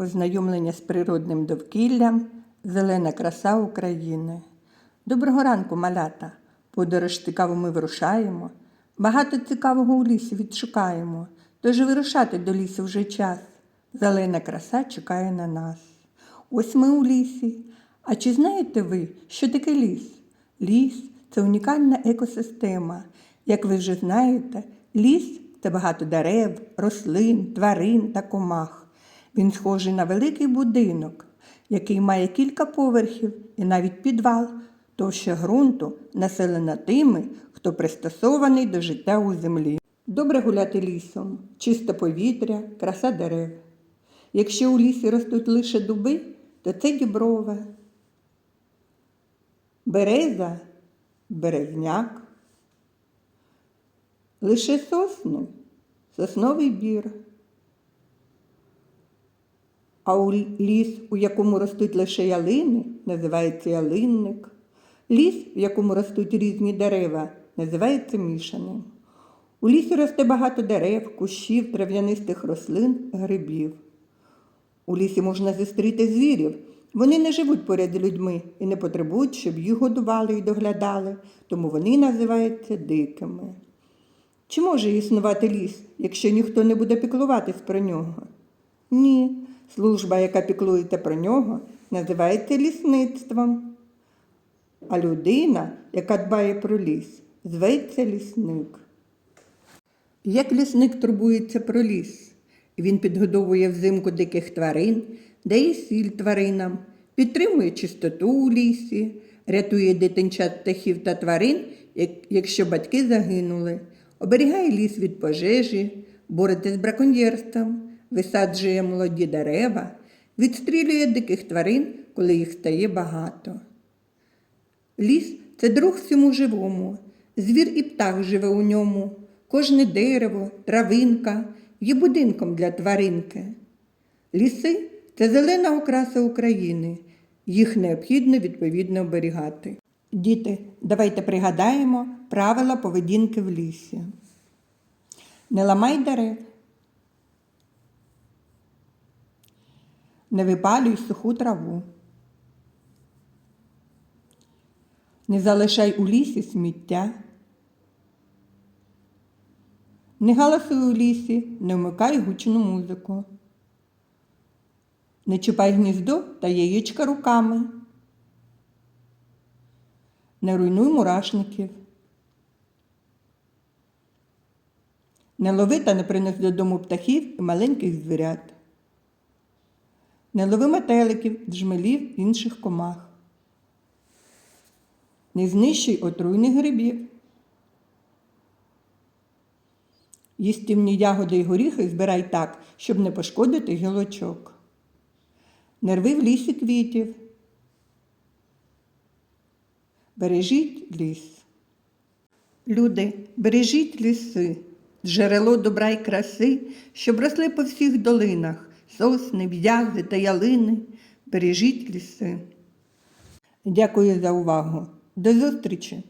ознайомлення з природним довкіллям, зелена краса України. Доброго ранку, малята! Подорож цікаву ми вирушаємо. Багато цікавого у лісі відшукаємо, тож вирушати до лісу вже час. Зелена краса чекає на нас. Ось ми у лісі. А чи знаєте ви, що таке ліс? Ліс це унікальна екосистема. Як ви вже знаєте, ліс це багато дерев, рослин, тварин та комах. Він схожий на великий будинок, який має кілька поверхів і навіть підвал, товща ґрунту населена тими, хто пристосований до життя у землі. Добре гуляти лісом, чисте повітря, краса дерев. Якщо у лісі ростуть лише дуби, то це діброве. Береза березняк. Лише сосни сосновий бір. А у ліс, у якому ростуть лише ялини, називається ялинник. Ліс, в якому ростуть різні дерева, називається мішаним. У лісі росте багато дерев, кущів, трав'янистих рослин, грибів. У лісі можна зустріти звірів. Вони не живуть поряд з людьми і не потребують, щоб їх годували і доглядали, тому вони називаються дикими. Чи може існувати ліс, якщо ніхто не буде піклуватись про нього? Ні. Служба, яка піклується про нього, називається лісництвом. А людина, яка дбає про ліс, зветься лісник. Як лісник турбується про ліс? Він підгодовує взимку диких тварин, дає сіль тваринам, підтримує чистоту у лісі, рятує дитинчат птахів та тварин, якщо батьки загинули, оберігає ліс від пожежі, бореться з браконьєрством, висаджує молоді дерева, відстрілює диких тварин, коли їх стає багато. Ліс це друг всьому живому. Звір і птах живе у ньому. Кожне дерево, травинка є будинком для тваринки. Ліси це зелена окраса України. Їх необхідно відповідно оберігати. Діти, давайте пригадаємо правила поведінки в лісі. Не ламай дерев. Не випалюй суху траву. Не залишай у лісі сміття. Не галасуй у лісі, не вмикай гучну музику. Не чіпай гніздо та яєчка руками. Не руйнуй мурашників. Не лови та не принес додому птахів і маленьких звірят. Не лови метеликів, джмелів інших комах. Не знищуй отруйних грибів. Їстівні ягоди й горіхи збирай так, щоб не пошкодити гілочок. Не рви в лісі квітів. Бережіть ліс. Люди, бережіть ліси, джерело добра й краси, щоб росли по всіх долинах, сосни, в'язи та ялини. Бережіть ліси. Дякую за увагу. До зустрічі!